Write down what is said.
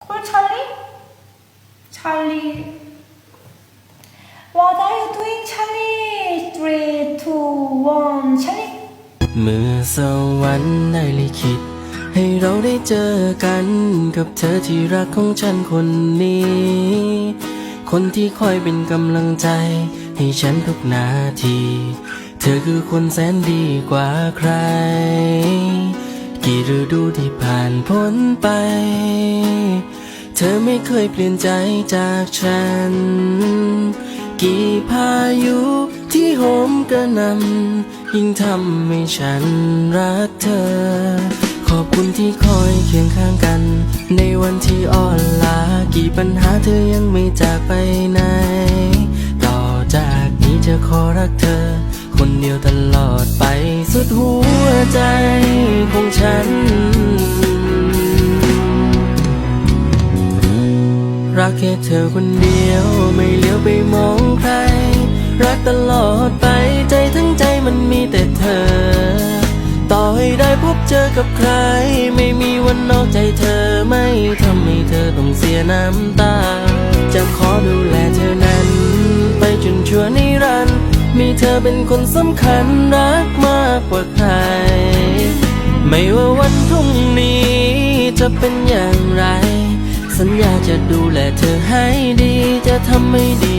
Cool Charlie Charlie What are you doing Charlie Three two one Charlie เมื่อสวรรค์ได้ลิขิต ให้เราได้เจอกันกับเธอที่รักของฉันคนนี้ คนที่คอยเป็นกำลังใจ ให้ฉันทุกนาที เธอคือคนแสนดีกว่าใคร ฤดูที่ผ่านพ้นไป เธอไม่เคยเปลี่ยนใจจากฉัน กี่พายุที่โหมกระหนำยิ่งทำให้ฉันรักเธอ ขอบคุณที่คอยเคียงข้างกัน ในวันที่อ่อนล้ากี่ปัญหาเธอยังไม่จากไปไหน ต่อจากนี้จะขอรักเธอ คนเดียวตลอดไปสุดหัวใจ รักแค่เธอคนเดียวไม่เลี้ยวไปมองใคร รักตลอดไปใจทั้งใจมันมีแต่เธอ ต่อให้ได้พบเจอกับใคร ไม่มีวันนอกใจเธอไม่ทำให้เธอต้องเสียน้ำตา จะขอดูแลเธอนั้น ไปจนชั่วนิรันดร์มีเธอเป็นคนสำคัญรักมากกว่าใคร ไม่ว่าวันพรุ่งนี้จะเป็นอย่างไร สัญญาจะดูแลเธอให้ดี จะทำให้ดี